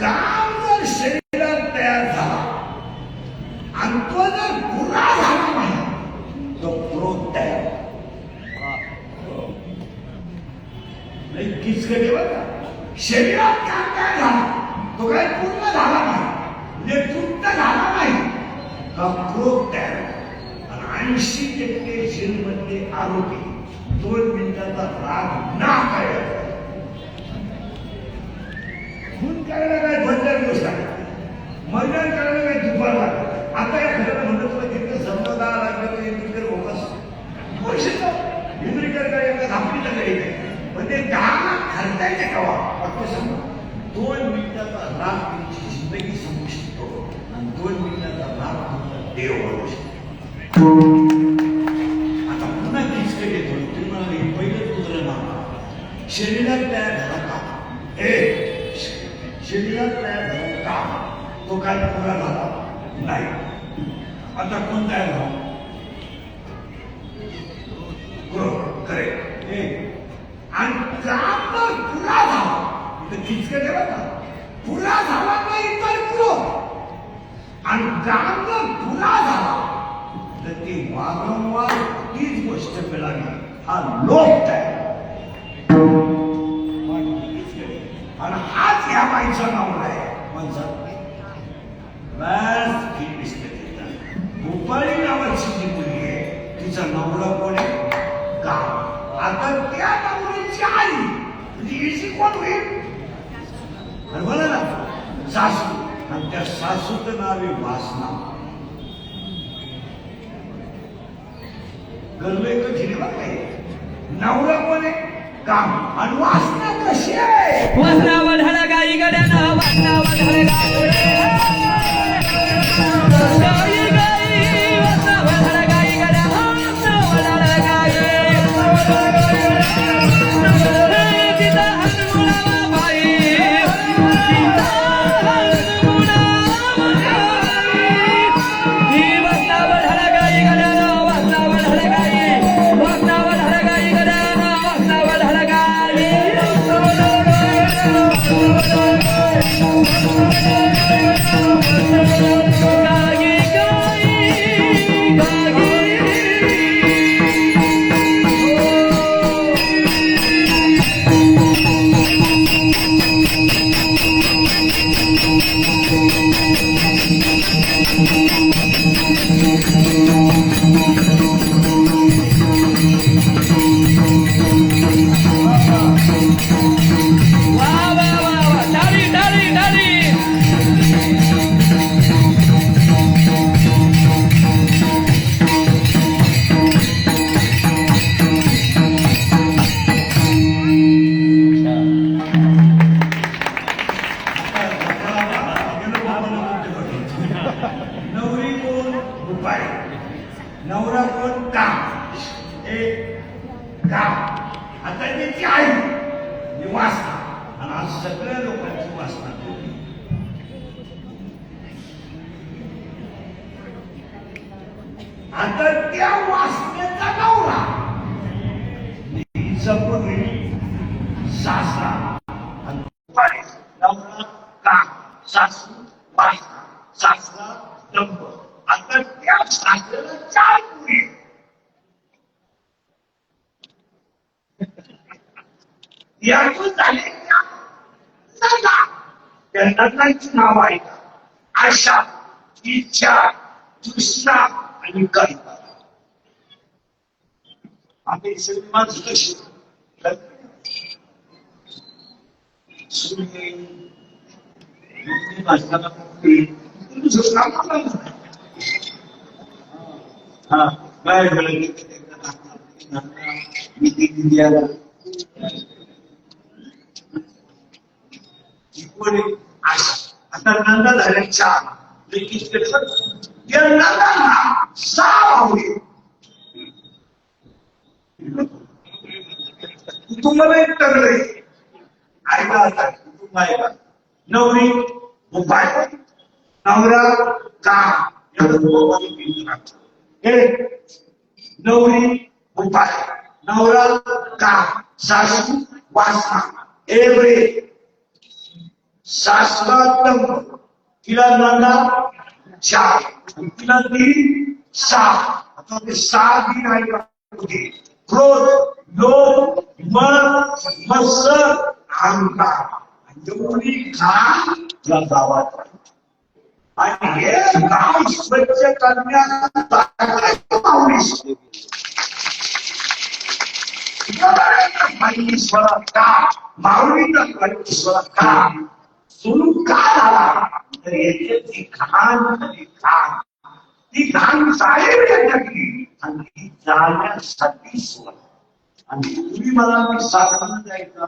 काम जर शरीरात तयार झाला. आणि तो जर पुरा झाला नाही तो क्रोध तयार नाही किचकटे बरं का? शरीरात काम काय झाला? तो काय पूर्ण झाला नाही म्हणजे झाला नाही हा क्रोध तयार आणि ऐंशी टक्के जेलमधले आरोपी दोन मिनिटाचा राग ना कळत खून करायला काय दोन चार दिवस लागतात मर्डर करायला काय दुपार लागतात आता या खरं म्हणत तुला तिकडे समजा लागलं तर तिकडे होकस पैशाचं विक्रीकर काय एका धापडीचं काही नाही दहा लाख खर्चायचे कवा? फक्त समजा दोन मिनिटाचा राग तुमची जिंदगी समजू शकतो. आणि दोन मिनिटाचा राग तुमचा देव बनवू शकतो. आता पुन्हा किचकट येतो तुम्हाला हे पहिलं तुझं नाव शरीरात तयार शरीरात तयार झाला? का तो काय पुरा झाला? नाही. आता कोण तयार झाला? खरे आणि काम जर पुरा झाला. इथं किचकट आहे बघा. पुरा झाला नाही तर क्रोध आणि काम जर पुरा झाला. तर ती वारंवार तीच गोष्ट मिळाली. हा लोक तयार तिचा नवरा कोण? आहे का? आता त्या नवरीची आई म्हणजे हिची कोण होईल? आणि बोला ना सासू. आणि त्या सासूचं नाव आहे वासना. गरले का झिरे बघ नवरा कोण आहे? काम आणि वासना कशी आहे? वासना Thank you. काम एक काम आता त्याची आई ही वासना आणि आज सगळ्या लोकांची वासना ठेवली. आता त्या वासनेचा नवरा हिचा पूर्वी सासरा आणि उपाय नवरा काम सासू वासना सासरा दंभ आता त्या सासऱ्याला चार मुली यातून झाले त्या नंदांची नाव आहे आशा इच्छा तृष्णा आणि कविता आम्ही सगळी माणसं कशी सूर्य हा काय आता नंदा झाल्या चार लेकीच या नंदांना सहा भावले तुम्हाला एक टगले ऐका आता कुटुंब ऐका नवरी उपाय नवरा काम या दोघांनी मिळून राहतो. हे नवरी उपाय नवरा काम सासू वासना हे बरे शाश्वतम तिला नांदा चार तिला तीन सहा आता ते सहा दिन आहे का? होते. क्रोध लोभ मत मत्सर अहंकार एवढी घाण या गावात आहे. आणि हे गाव स्वच्छ करण्याचा माऊलीस परमेश्वरा का माऊलीचा परमेश्वरा का सुरू का झाला? तर याची ती घाण झाली घाण ती घाण जाईल याच्यातली आणि ती जाण्यासाठी सोडा आणि तुम्ही मला मी सांगणं जायचं.